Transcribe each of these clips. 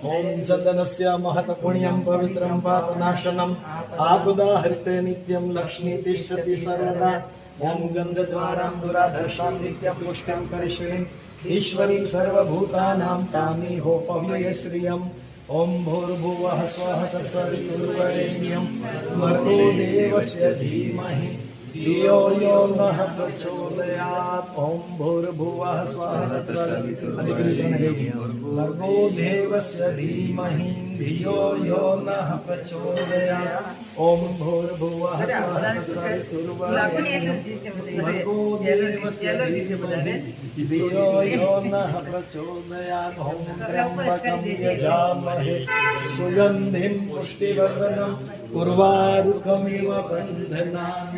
ॐ चन्दनस्य महत्पुण्यं पवित्रं पापनाशनम् आकुदाहृते नित्यं लक्ष्मी तिष्ठति सर्वदा ॐ गन्धद्वारां दुराधर्षां नित्यं पुष्टिं करिष्यणीम् ईश्वरीं सर्वभूतानां तामिहोपव्ययश्रियम् ॐ भूर्भुवः स्वः तत्सवितुर्वरेण्यं भर्गो देवस्य धीमहि धियो यो नः प्रचोदयात् ॐ भूर्भुवः स्वः तत्सवितुर्वरेण्यं भर्गो देवस्य धीमहि धियो यो नः प्रचोदयात्। ॐ भूर्भुवः स्वः सवितुर्वरेण्यो देवस्य धीमहि धियो यो नः प्रचोदयात्। ॐ त्र्यम्बकं यजामहे सुगन्धिं पुष्टिवर्धनं उर्वारुकमिव बन्धनान्।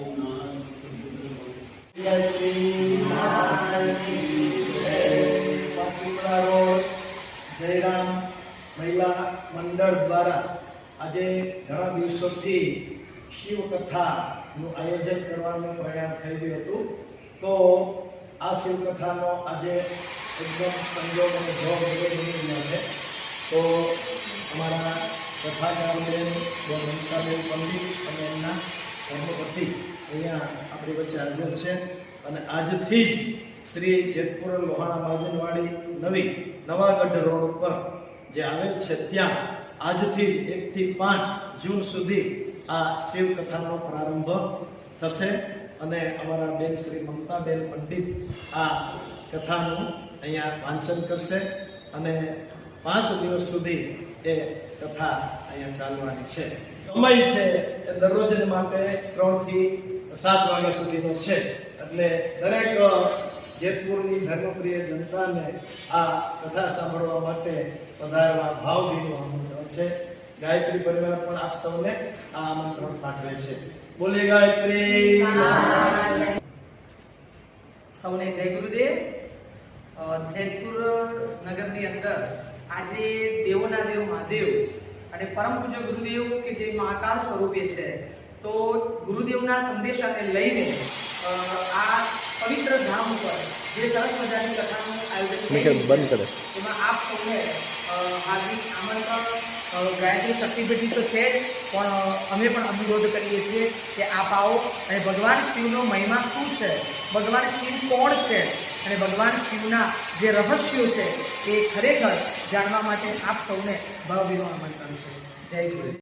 ॐ જયરામ મહિલા મંડળ દ્વારા આજે ઘણા દિવસોથી શિવકથાનું આયોજન કરવાનું પ્રયાણ થઈ રહ્યું હતું. તો આ શિવકથાનો આજે એકદમ સંજોગ અને ભોગ બની ગયા છે. તો અમારા કથાકારબેન મમતાબેન પંડિત અને એમના ધર્મપતિ અહીંયા આપણી વચ્ચે હાજર છે. અને આજથી જ શ્રી જેતપુર લોહાણા બાજનવાડી નવી નવાગઢ રોડ ઉપર જે આવેલ છે ત્યાં આજથી જ એકથી પાંચ જૂન સુધી આ શિવકથાનો પ્રારંભ થશે અને અમારા બેન શ્રી મમતાબેન પંડિત આ કથાનું અહીંયા વાંચન કરશે અને પાંચ દિવસ સુધી એ કથા અહીંયા ચાલવાની છે. સમય છે એ દરરોજને માટે ત્રણથી સાત વાગ્યા સુધીનો છે. એટલે દરેક જેતપુરની ધર્મપ્રિય જનતાને આ કથા સાંભળવા માટે પધારવા ભાવભીનું આમંત્રણ છે. ગાયત્રી પરિવાર પણ આપ સૌને આ આમંત્રણ પાઠવે છે. બોલે ગાયત્રી. સૌને જય ગુરુદેવ. જેતપુર નગરની અંદર આજે દેવોના દેવ મહાદેવ અને પરમ પૂજ્ય ગુરુદેવ કે જે મહાકાળ સ્વરૂપે છે, તો ગુરુદેવના સંદેશાને લઈને આ પવિત્ર ધામ ઉપર જે સરસ મજાની કથાનું આયોજન બંધ કરે. એમાં આપ સૌને હાર્દિક આમંત્રણ ગાયત્રી શક્તિપીઠી તો છે જ પણ અમે પણ અનુરોધ કરીએ છીએ કે આપ આવો અને ભગવાન શિવનો મહિમા શું છે? ભગવાન શિવ કોણ છે? અને ભગવાન શિવના જે રહસ્યો છે એ ખરેખર જાણવા માટે આપ સૌને ભાવભીનું આમંત્રણ છે. જય ગુરુ